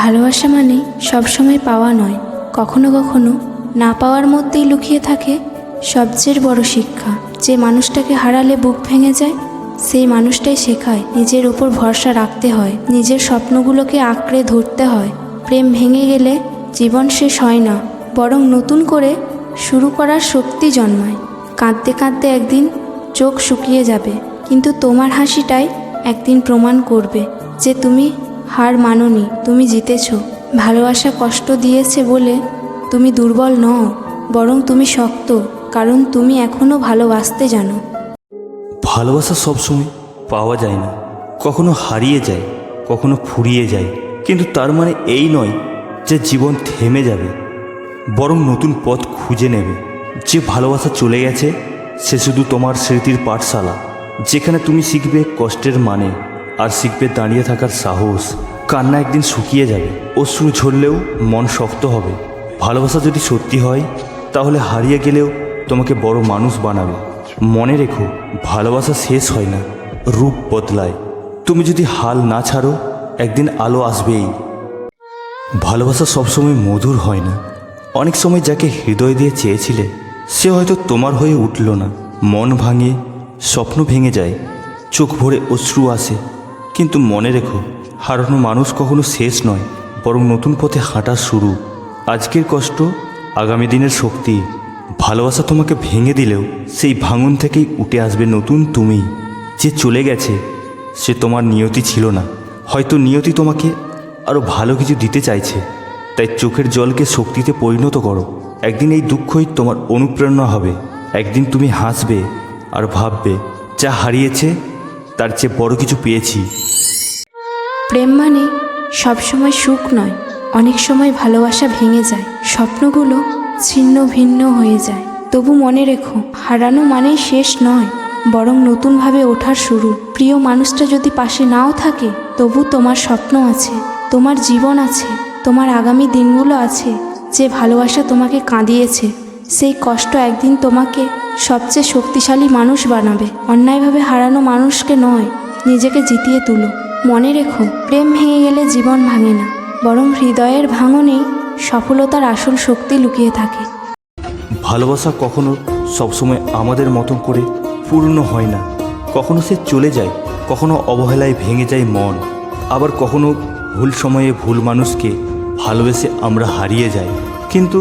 ভালোবাসা মানে সবসময় পাওয়া নয়, কখনো কখনো না পাওয়ার মধ্যেই লুকিয়ে থাকে সবচেয়ে বড় শিক্ষা। যে মানুষটাকে হারালে বুক ভেঙে যায়, সেই মানুষটাই শেখায় নিজের উপর ভরসা রাখতে হয়, নিজের স্বপ্নগুলোকে আঁকড়ে ধরতে হয়। প্রেম ভেঙে গেলে জীবন শেষ হয় না, বরং নতুন করে শুরু করার শক্তি জন্মায়। কাঁদতে কাঁদতে একদিন চোখ শুকিয়ে যাবে, কিন্তু তোমার হাসিটাই একদিন প্রমাণ করবে যে তুমি হার মানোনি, তুমি জিতেছো। ভালোবাসা কষ্ট দিয়েছে বলে তুমি দুর্বল নও, বরং তুমি শক্ত, কারণ তুমি এখনও ভালোবাসতে জানো। ভালোবাসা সবসময় পাওয়া যায় না। কখনো হারিয়ে যায়, কখনো ফুরিয়ে যায়। কিন্তু তার মানে এই নয় যে জীবন থেমে যাবে, বরং নতুন পথ খুঁজে নেবে। যে ভালোবাসা চলে গেছে, সে শুধু তোমার স্মৃতির পাঠশালা, যেখানে তুমি শিখবে কষ্টের মানে। আর শিখবে দাঁড়িয়ে থাকার সাহস। কান্না একদিন শুকিয়ে যাবে। অশ্রু ঝরলেও মন শক্ত হবে। ভালোবাসা যদি সত্যি হয়, তাহলে হারিয়ে গেলেও তোমাকে বড় মানুষ বানাবে। মনে রেখো, ভালোবাসা শেষ হয় না, রূপ বদলায়। তুমি যদি হাল না ছাড়ো, একদিন আলো আসবেই। ভালোবাসা সবসময় মধুর হয় না। অনেক সময় যাকে হৃদয় দিয়ে চেয়েছিলে, সে হয়তো তোমার হয়ে উঠল না। মন ভাঙে, স্বপ্ন ভেঙে যায়। চোখ ভরে অশ্রু আসে। কিন্তু মনে রেখো, হারানো মানুষ কখনো শেষ নয়, বরং নতুন পথে হাঁটা শুরু। আজকের কষ্ট, আগামী দিনের শক্তি, ভালোবাসা তোমাকে ভেঙে দিলেও সেই ভাঙন থেকেই উঠে আসবে নতুন তুমি। যে চলে গেছে, সে তোমার নিয়তি ছিল না। হয়তো নিয়তি তোমাকে আরও ভালো কিছু দিতে চাইছে। তাই চোখের জলকে শক্তিতে পরিণত করো। একদিন এই দুঃখই তোমার অনুপ্রেরণা হবে। একদিন তুমি হাসবে আর ভাববে, যা হারিয়েছে তার চেয়ে বড় কিছু পেয়েছি। প্রেম মানে সবসময় সুখ নয়, অনেক সময় ভালোবাসা ভেঙে যায়। স্বপ্নগুলো ছিন্ন ভিন্ন হয়ে যায়। তবু মনে রেখো, হারানো মানেই শেষ নয়, বরং নতুনভাবে ওঠার শুরু। প্রিয় মানুষটা যদি পাশে নাও থাকে, তবু তোমার স্বপ্ন আছে, তোমার জীবন আছে, তোমার আগামী দিনগুলো আছে, যে ভালোবাসা তোমাকে কাঁদিয়েছে, সেই কষ্ট একদিন তোমাকে সবচেয়ে শক্তিশালী মানুষ বানাবে। অন্যায়ভাবে হারানো মানুষকে নয়, নিজেকে জিতিয়ে তুলো। মনে রেখো, প্রেম ভেঙে গেলে জীবন ভাঙে না, বরং হৃদয়ের ভাঙনেই সফলতার আসল শক্তি লুকিয়ে থাকে। ভালোবাসা কখনো সবসময় আমাদের মতন করে পূর্ণ হয় না। কখনো সে চলে যায়, কখনো অবহেলায় ভেঙে যায় মন। আবার কখনো ভুল সময়ে ভুল মানুষকে ভালোবেসে আমরা হারিয়ে যাই। কিন্তু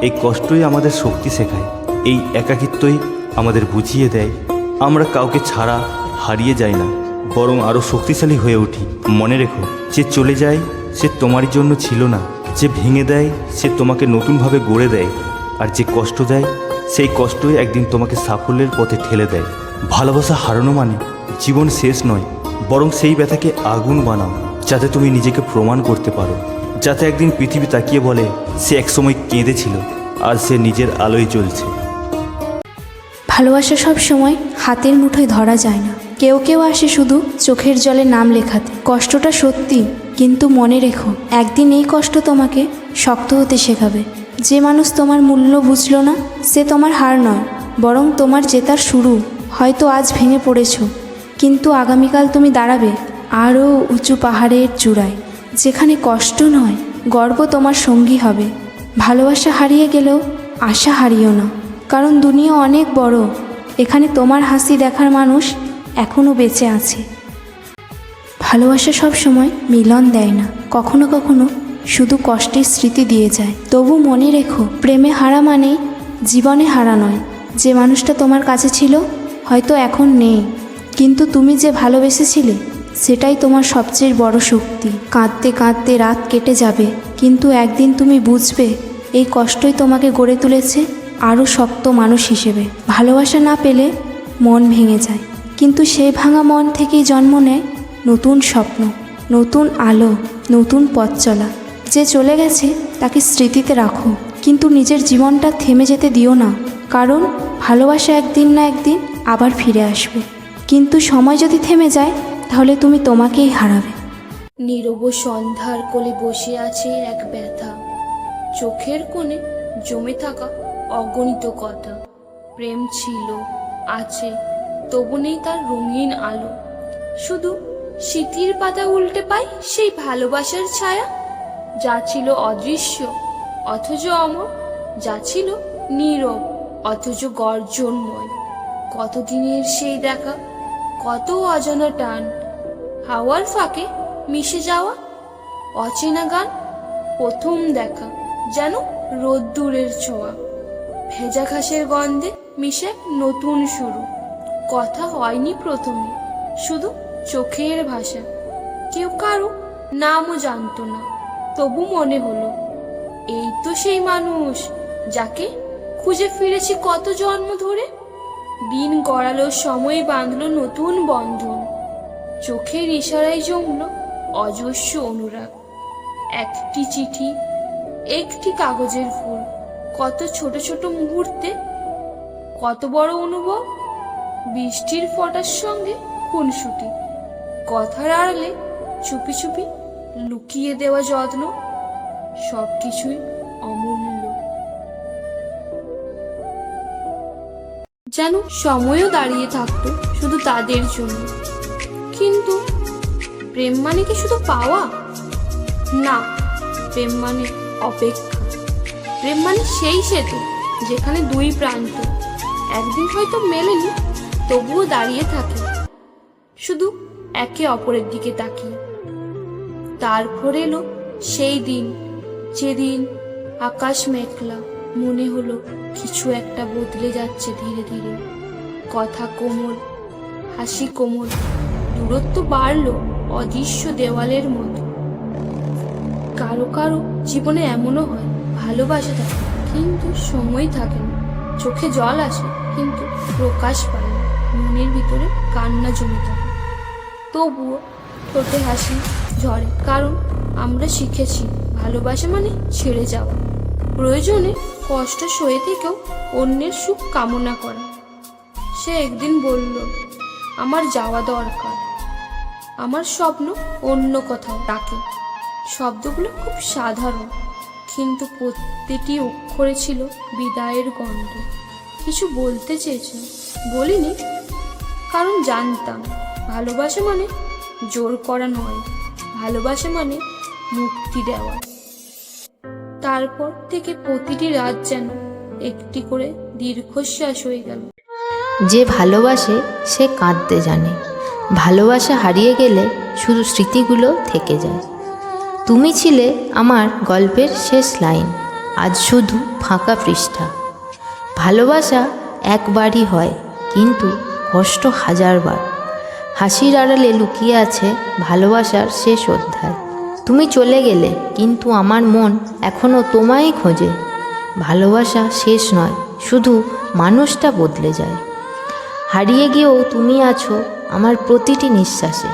এই কষ্টই আমাদের শক্তি শেখায়। এই একাকিত্বই আমাদের বুঝিয়ে দেয়। আমরা কাউকে ছাড়া হারিয়ে যাই না, বরং আরও শক্তিশালী হয়ে উঠি। মনে রেখো, যে চলে যায়, সে তোমারই জন্য ছিল না। যে ভেঙে দেয়, সে তোমাকে নতুনভাবে গড়ে দেয়। আর যে কষ্ট দেয়, সেই কষ্টই একদিন তোমাকে সাফল্যের পথে ঠেলে দেয়। ভালোবাসা হারানো মানে জীবন শেষ নয়, বরং সেই ব্যথাকে আগুন বানাও, যাতে তুমি নিজেকে প্রমাণ করতে পারো। যাতে একদিন পৃথিবী তাকিয়ে বলে, সে একসময় কেঁদেছিল, আর সে নিজের আলোয় চলছে ভালোবাসা সব সময় হাতের মুঠোয় ধরা যায় না। কেউ কেউ আসে শুধু চোখের জলে নাম লেখাতে। কষ্টটা সত্যি, কিন্তু মনে রেখো, একদিন এই কষ্ট তোমাকে শক্ত হতে শেখাবে। যে মানুষ তোমার মূল্য বুঝলো না, সে তোমার হার নয়, বরং তোমার জেতার শুরু। হয়তো আজ ভেঙে পড়েছ, কিন্তু আগামীকাল তুমি দাঁড়াবে আরও উঁচু পাহাড়ের চূড়ায়। যেখানে কষ্ট নয়, গর্ব তোমার সঙ্গী হবে। ভালোবাসা হারিয়ে গেলেও আশা হারিও না। কারণ দুনিয়া অনেক বড়। এখানে তোমার হাসি দেখার মানুষ এখনও বেঁচে আছে। ভালোবাসা সব সময় মিলন দেয় না। কখনো কখনো শুধু কষ্টের স্মৃতি দিয়ে যায়। তবু মনে রেখো, প্রেমে হারা মানেই জীবনে হারা নয়। যে মানুষটা তোমার কাছে ছিল, হয়তো এখন নেই। কিন্তু তুমি যে ভালোবেসেছিলে, সেটাই তোমার সবচেয়ে বড় শক্তি। কাঁদতে কাঁদতে রাত কেটে যাবে, কিন্তু একদিন তুমি বুঝবে, এই কষ্টই তোমাকে গড়ে তুলেছে আরও শক্ত মানুষ হিসেবে। ভালোবাসা না পেলে মন ভেঙে যায়। কিন্তু সেই ভাঙা মন থেকেই জন্ম নেয় নতুন স্বপ্ন, নতুন আলো, নতুন পথ চলা। যে চলে গেছে তাকে স্মৃতিতে রাখো। কিন্তু নিজের জীবনটা থেমে যেতে দিও না। কারণ ভালোবাসা একদিন না একদিন আবার ফিরে আসবে। কিন্তু সময় যদি থেমে যায়, তাহলে তুমি তোমাকেই হারাবে। নীরব সন্ধ্যার কোলে বসে আছে এক ব্যথা। চোখের কোণে জমে থাকা অগণিত কথা। প্রেম ছিল, আছে, তবু নেই তার রঙিন আলো। শুধু স্মৃতির পাতা উল্টে পাই সেই ভালোবাসার ছায়া। যা ছিল অদৃশ্য, অথচ অমর, যা ছিল নীরব, অথচ গর্জনময়। কতদিনের সেই দেখা, কত অজানা টান। হাওয়ার ফাঁকে মিশে যাওয়া, অচেনা গান, প্রথম দেখা, যেন রোদ্দুরের ছোঁয়া। ভেজা ঘাসের গন্ধে মিশে নতুন শুরু। কথা হয়নি প্রথমে, শুধু চোখের ভাষা। কেউ কারও নামও জানতো না, তবু মনে হলো, এই তো সেই মানুষ যাকে খুঁজে ফিরেছি কত জন্ম ধরে। দিন গড়ালো, সময় বাঁধলো নতুন বন্ধন। চোখের ইশারায় জমল অজস্র অনুরাগ। একটি চিঠি, একটি কাগজের ফুল। কত ছোট ছোট মুহূর্তে, কত বড় অনুভব, বৃষ্টির ফটার সঙ্গে খুনসুটি, কথার আড়ালে চুপি চুপি লুকিয়ে দেওয়া যত্ন, সবকিছুই অমূল্য। যেন সময়ও দাঁড়িয়ে থাকতো শুধু তাদের জন্য। কিন্তু প্রেম মানে কি শুধু পাওয়া? না, প্রেম মানে অপেক্ষা। প্রেম মানে সেই সেতু যেখানে দুই প্রান্ত, একদিন হয়তো মেলেনি, তবুও দাঁড়িয়ে থাকে। শুধু একে অপরের দিকে তাকিয়ে। তারপর এলো সেই দিন, যেদিন আকাশ মেঘলা, মনে হলো কিছু একটা বদলে যাচ্ছে ধীরে ধীরে। কথা কোমল, হাসি কোমল, দূরত্ব বাড়লো অদৃশ্য দেওয়ালের মতো। কারও কারও জীবনে এমনও হয়। ভালোবাসা থাকে, কিন্তু সময় থাকে না। চোখে জল আসে, কিন্তু প্রকাশ পায় না। মনের ভিতরে কান্না জমে থাকে। তবুও ঠোঁটে হাসি ঝরে, কারণ আমরা শিখেছি ভালোবাসা মানে ছেড়ে যাওয়া। প্রয়োজনে কষ্ট সয়ে থেকেও অন্যের সুখ কামনা করা। সে একদিন বলল, আমার যাওয়া দরকার। আমার স্বপ্ন অন্য কোথাও ডাকে শব্দগুলো খুব সাধারণ। কিন্তু প্রতিটি অক্ষরে ছিল বিদায়ের গন্ধ। কিছু বলতে চেয়েছে? বলিনি। কারণ জানতাম, ভালোবাসা মানে জোর করা নয়, ভালোবাসা মানে মুক্তি দেওয়া। তারপর থেকে প্রতিটি রাত যেন একটি করে দীর্ঘশ্বাস হয়ে গেল। যে ভালোবাসে, সে কাঁদতে জানে। ভালোবাসা হারিয়ে গেলে শুধু স্মৃতিগুলো থেকে যায়। তুমি ছিলে আমার গল্পের শেষ লাইন, আজ শুধু ফাঁকা পৃষ্ঠা। ভালোবাসা একবারই হয়, কিন্তু কষ্ট হাজারবার। হাসির আড়ালে লুকিয়ে আছে ভালোবাসার শেষ অধ্যায়। তুমি চলে গেলে, কিন্তু আমার মন এখনও তোমায় খোঁজে। ভালোবাসা শেষ নয়, শুধু মানুষটা বদলে যায়। হারিয়ে গিয়েও তুমি আছো আমার প্রতিটি নিঃশ্বাসে।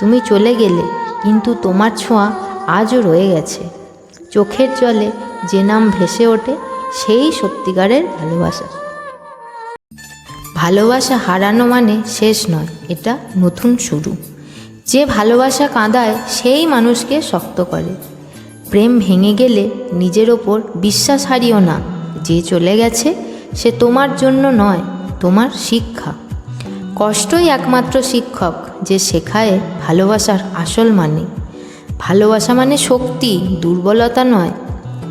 তুমি চলে গেলে, কিন্তু তোমার ছোঁয়া আজও রয়ে গেছে। চোখের জলে যে নাম ভেসে ওঠে, সেই সত্যিকারের ভালোবাসা। ভালোবাসা হারানো মানে শেষ নয়, এটা নতুন শুরু। যে ভালোবাসা কাঁদায়, সেই মানুষকে শক্ত করে। প্রেম ভেঙে গেলে নিজের ওপর বিশ্বাস হারিও না। যে চলে গেছে, সে তোমার জন্য নয়, তোমার শিক্ষা। কষ্টই একমাত্র শিক্ষক, যে শেখায় ভালোবাসার আসল মানে। ভালোবাসা মানে শক্তি, দুর্বলতা নয়।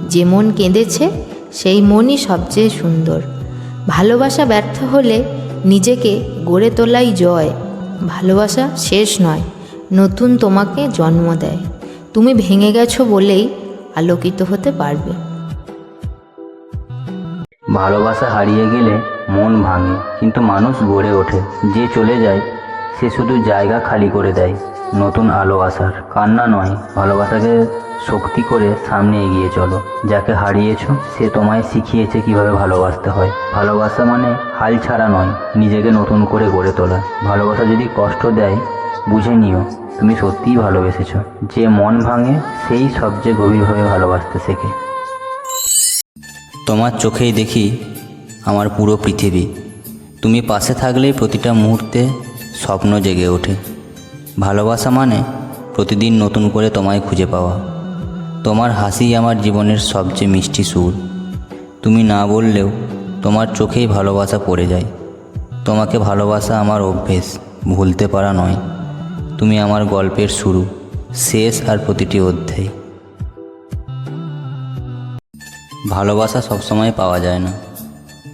যে মন কেঁদেছে, সেই মনই সবচেয়ে সুন্দর। ভালোবাসা ব্যর্থ হলে নিজেকে গড়ে তোলাই জয়। ভালোবাসা শেষ নয়, নতুন তোমাকে জন্ম দেয়। তুমি ভেঙে গেছো বলেই আলোকিত হতে পারবে। ভালোবাসা হারিয়ে গেলে মন ভাঙে, কিন্তু মানুষ গড়ে ওঠে। যে চলে যায় সে শুধু জায়গা খালি করে দেয়, নতুন আলো আসার। কান্না নয়, ভালোবাসাকে শক্তি করে সামনে এগিয়ে চলো। যাকে হারিয়েছো, সে তোমায় শিখিয়েছে কীভাবে ভালোবাসতে হয়। ভালোবাসা মানে হাল ছাড়া নয়, নিজেকে নতুন করে গড়ে তোলা। ভালোবাসা যদি কষ্ট দেয়, বুঝে নিও, তুমি সত্যিই ভালোবেসেছো। যে মন ভাঙে, সেই সবচেয়ে গভীরভাবে ভালোবাসতে শেখে। তোমার চোখেই দেখি আমার পুরো পৃথিবী। তুমি পাশে থাকলেই প্রতিটা মুহূর্তে স্বপ্ন জেগে ওঠে। ভালোবাসা মানে প্রতিদিন নতুন করে তোমায় খুঁজে পাওয়া। তোমার হাসি আমার জীবনের সবচেয়ে মিষ্টি সুর। তুমি না বললেও তোমার চোখেই ভালোবাসা পড়ে যায়। তোমাকে ভালোবাসা আমার অভ্যেস, ভুলতে পারা নয়। তুমি আমার গল্পের শুরু, শেষ আর প্রতিটি অধ্যায়। ভালোবাসা সবসময় পাওয়া যায় না।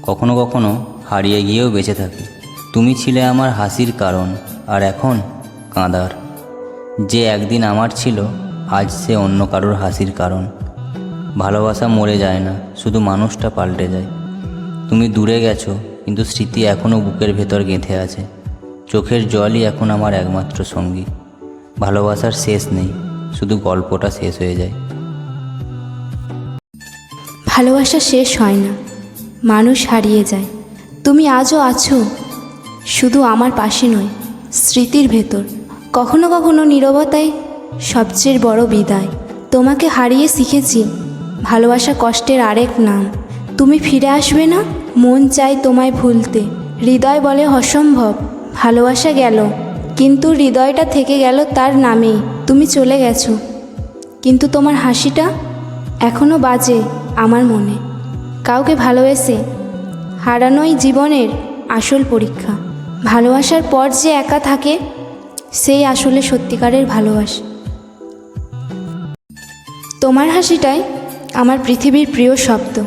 কখনো কখনো হারিয়ে গিয়েও বেঁচে থাকে। তুমি ছিলে আমার হাসির কারণ, আর এখন কাঁদার। যে একদিন আমার ছিল, আজ সে অন্য কারোর হাসির কারণ। ভালোবাসা মরে যায় না, শুধু মানুষটা পাল্টে যায়। তুমি দূরে গেছো, কিন্তু স্মৃতি এখনও বুকের ভেতর গেঁথে আছে। চোখের জলই এখন আমার একমাত্র সঙ্গী। ভালোবাসার শেষ নেই, শুধু গল্পটা শেষ হয়ে যায়। ভালোবাসা শেষ হয় না, মানুষ হারিয়ে যায়। তুমি আজও আছো শুধু আমার পাশে নয়, স্মৃতির ভেতর। কখনো কখনো নীরবতাই সবচেয়ে বড় বিদায়। তোমাকে হারিয়ে শিখেছি ভালোবাসা কষ্টের আরেক নাম। তুমি ফিরে আসবে না, মন চাই তোমায় ভুলতে। হৃদয় বলে অসম্ভব, ভালোবাসা গেল। কিন্তু হৃদয়টা থেকে গেল তার নামেই। তুমি চলে গেছো। কিন্তু তোমার হাসিটা এখনও বাজে আমার মনে। কাউকে ভালোবেসে হারানোই জীবনের আসল পরীক্ষা। ভালোবাসার পর যে একা থাকে, সেই আসলে সত্যিকারের ভালোবাসা। তোমার হাসিটাই আমার পৃথিবীর প্রিয় শব্দ।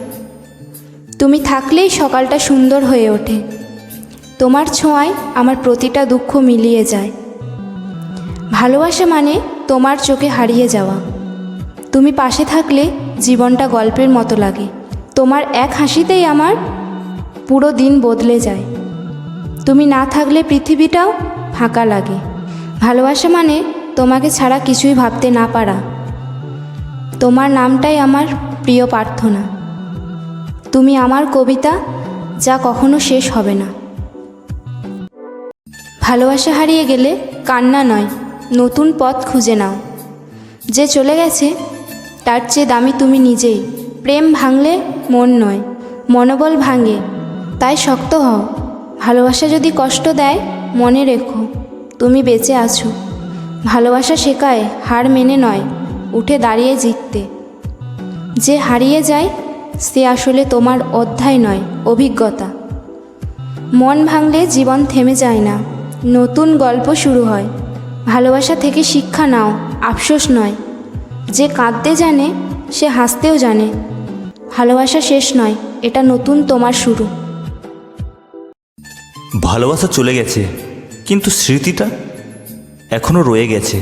তুমি থাকলেই সকালটা সুন্দর হয়ে ওঠে। তোমার ছোঁয়ায় আমার প্রতিটা দুঃখ মিলিয়ে যায়। ভালোবাসা মানে তোমার চোখে হারিয়ে যাওয়া। তুমি পাশে থাকলে জীবনটা গল্পের মতো লাগে। তোমার এক হাসিতেই আমার পুরো দিন বদলে যায়। তুমি না থাকলে পৃথিবীটাও ফাঁকা লাগে। ভালোবাসা মানে তোমাকে ছাড়া কিছুই ভাবতে না পারা। তোমার নামটাই আমার প্রিয় প্রার্থনা। তুমি আমার কবিতা যা কখনো শেষ হবে না। ভালোবাসা হারিয়ে গেলে কান্না নয়, নতুন পথ খুঁজে নাও। যে চলে গেছে, তার চেয়ে দামি তুমি নিজেই। প্রেম ভাঙলে মন নয়, মনোবল ভাঙে, তাই শক্ত হও। ভালোবাসা যদি কষ্ট দেয়, মনে রেখো, তুমি বেঁচে আছো। ভালোবাসা শেখায়, হার মেনে নয়, উঠে দাঁড়িয়ে জিততে। যে হারিয়ে যায়, সে আসলে তোমার অধ্যায় নয়, অভিজ্ঞতা। মন ভাঙলে জীবন থেমে যায় না, নতুন গল্প শুরু হয়। ভালোবাসা থেকে শিক্ষা নাও, আফসোস নয়। যে কাঁদতে জানে, সে হাসতেও জানে। ভালোবাসা শেষ নয়, এটা নতুন তোমার শুরু। ভালোবাসা চলে গেছে, কিন্তু স্মৃতিটা এখনও রয়ে গেছে।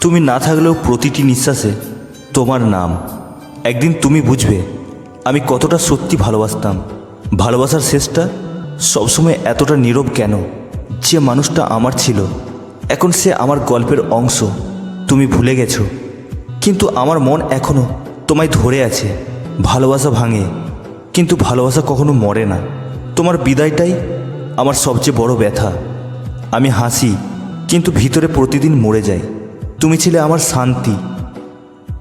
তুমি না থাকলেও প্রতিটি নিঃশ্বাসে তোমার নাম। একদিন তুমি বুঝবে আমি কতটা সত্যি ভালোবাসতাম। ভালোবাসার শেষটা সবসময় এতটা নীরব কেন? যে মানুষটা আমার ছিল, এখন সে আমার গল্পের অংশ। তুমি ভুলে গেছো, কিন্তু আমার মন এখনও তোমায় ধরে আছে। ভালোবাসা ভাঙে, কিন্তু ভালোবাসা কখনো মরে না। তোমার বিদায়টাই আমার সবচেয়ে বড় ব্যথা। আমি হাসি, কিন্তু ভিতরে প্রতিদিন মরে যাই। তুমি ছিলে আমার শান্তি।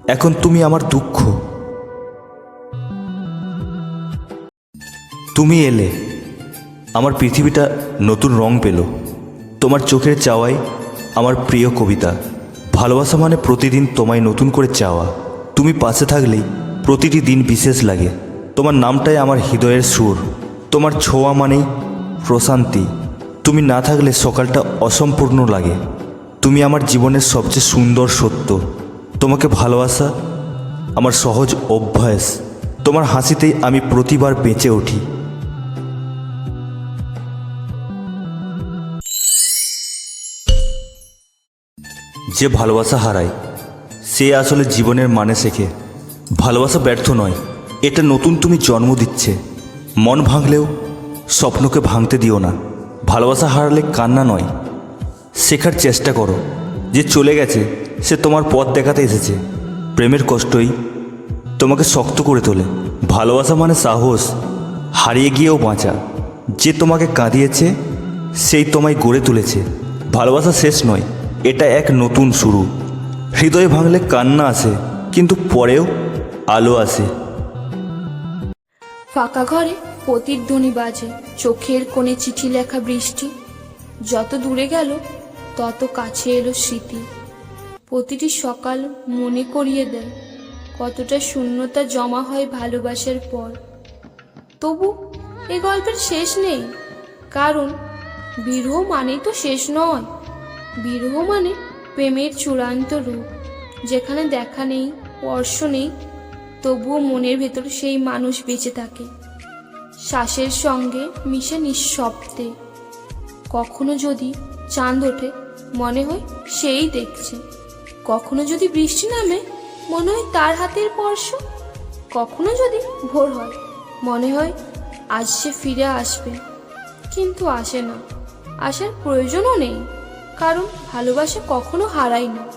এখন তুমি আমার দুঃখ। তুমি এলে। আমার পৃথিবীটা নতুন রং পেল। তোমার চোখের চাওয়াই আমার প্রিয় কবিতা। ভালোবাসা মানে প্রতিদিন তোমায় নতুন করে চাওয়া। তুমি পাশে থাকলেই প্রতিটি দিন বিশেষ লাগে। তোমার নামটাই আমার হৃদয়ের সুর। তোমার ছোঁয়া মানেই প্রশান্তি। তুমি না থাকলে সকালটা অসম্পূর্ণ লাগে। তুমি আমার জীবনের সবচেয়ে সুন্দর সত্য। তোমাকে ভালোবাসা আমার সহজ অভ্যাস। তোমার হাসিতেই আমি প্রতিবার বেঁচে উঠি। যে ভালোবাসা হারায়, সে আসলে জীবনের মানে শেখে। ভালোবাসা ব্যর্থ নয়, এটা নতুন তুমি জন্ম দিচ্ছে। মন ভাঙলেও স্বপ্নকে ভাঙতে দিও না। ভালোবাসা হারালে কান্না নয়। শেখার চেষ্টা করো। যে চলে গেছে, সে তোমার পথ দেখাতে এসেছে। প্রেমের কষ্টই তোমাকে শক্ত করে তোলে। ভালোবাসা মানে সাহস। হারিয়ে গিয়েও বাঁচা। যে তোমাকে কাঁদিয়েছে, সেই তোমায় গড়ে তুলেছে। ভালোবাসা শেষ নয়, এটা এক নতুন শুরু। হৃদয় ভাঙলে কান্না আসে, কিন্তু পরেও আলো আসে। ফাঁকা ঘরে প্রতিধ্বনি বাজে, চোখের কোণে চিঠি লেখা বৃষ্টি। যত দূরে গেল, তত কাছে এলো স্মৃতি। প্রতিটি সকাল মনে করিয়ে দেয়, কতটা শূন্যতা জমা হয় ভালোবাসার পর। তবু এ গল্পের শেষ নেই, কারণ বিরহ মানেই তো শেষ নয়। বিরহ মানে প্রেমের চূড়ান্ত রূপ, যেখানে দেখা নেই, স্পর্শ নেই তবুও মনের ভেতর সেই মানুষ বেঁচে থাকে। শ্বাসের সঙ্গে মিশে নিঃশব্দে। কখনো যদি চাঁদ ওঠে, মনে হয় সেই দেখছে। কখনো যদি বৃষ্টি নামে, মনে হয় তার হাতের স্পর্শ। কখনো যদি ভোর হয়, মনে হয় আজ সে ফিরে আসবে। কিন্তু আসে না। আসার প্রয়োজনও নেই। কারণ ভালোবাসা কখনো হারায় না।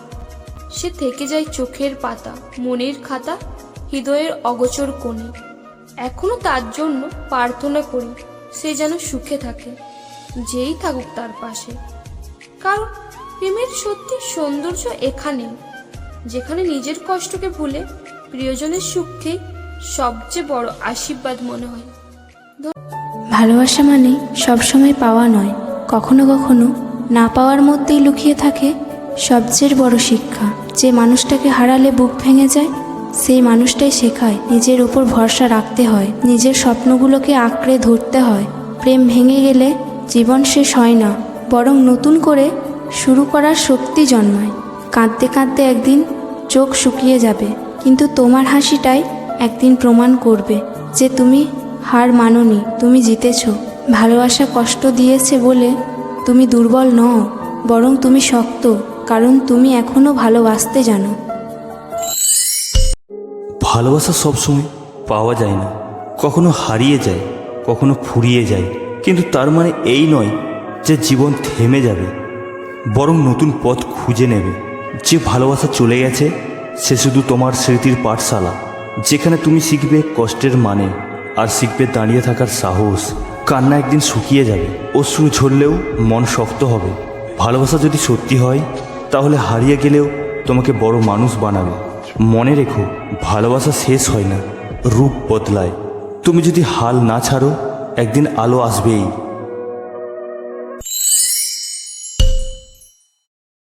সে থেকে যায় চোখের পাতা, মনের খাতা হৃদয়ের অগোচর কোণে। এখনও তার জন্য প্রার্থনা করি, সে যেন সুখে থাকে, যেই থাকুক তার পাশে। কারণ প্রেমের সত্যি সৌন্দর্য এখানে, যেখানে নিজের কষ্টকে ভুলে প্রিয়জনের সুখকেই সবচেয়ে বড় আশীর্বাদ মনে হয়। ভালোবাসা মানে সবসময় পাওয়া নয়, কখনো কখনো না পাওয়ার মধ্যেই লুকিয়ে থাকে সবচেয়ে বড় শিক্ষা। যে মানুষটাকে হারালে বুক ভেঙে যায় সেই মানুষটাই শেখায়, নিজের উপর ভরসা রাখতে হয়, নিজের স্বপ্নগুলোকে আঁকড়ে ধরতে হয়। প্রেম ভেঙে গেলে জীবন শেষ হয় না, বরং নতুন করে শুরু করার শক্তি জন্মায়। কাঁদতে কাঁদতে একদিন চোখ শুকিয়ে যাবে, কিন্তু তোমার হাসিটাই একদিন প্রমাণ করবে যে তুমি হার মানোনি, তুমি জিতেছ। ভালোবাসা কষ্ট দিয়েছে বলে তুমি দুর্বল নও, বরং তুমি শক্ত, কারণ তুমি এখনও ভালোবাসতে জানো। ভালোবাসা সবসময় পাওয়া যায় না। কখনো হারিয়ে যায়, কখনো ফুরিয়ে যায়। কিন্তু তার মানে এই নয় যে জীবন থেমে যাবে, বরং নতুন পথ খুঁজে নেবে। যে ভালোবাসা চলে গেছে, সে শুধু তোমার স্মৃতির পাঠশালা, যেখানে তুমি শিখবে কষ্টের মানে আর শিখবে দাঁড়িয়ে থাকার সাহস। কান্না একদিন শুকিয়ে যাবে, অশ্রু ঝরলেও মন শক্ত হবে। ভালোবাসা যদি সত্যি হয়, তাহলে হারিয়ে গেলেও তোমাকে বড় মানুষ বানাবে। মনে রেখো, ভালোবাসা শেষ হয় না, রূপ বদলায়। তুমি যদি হাল না ছাড়ো, একদিন আলো আসবেই।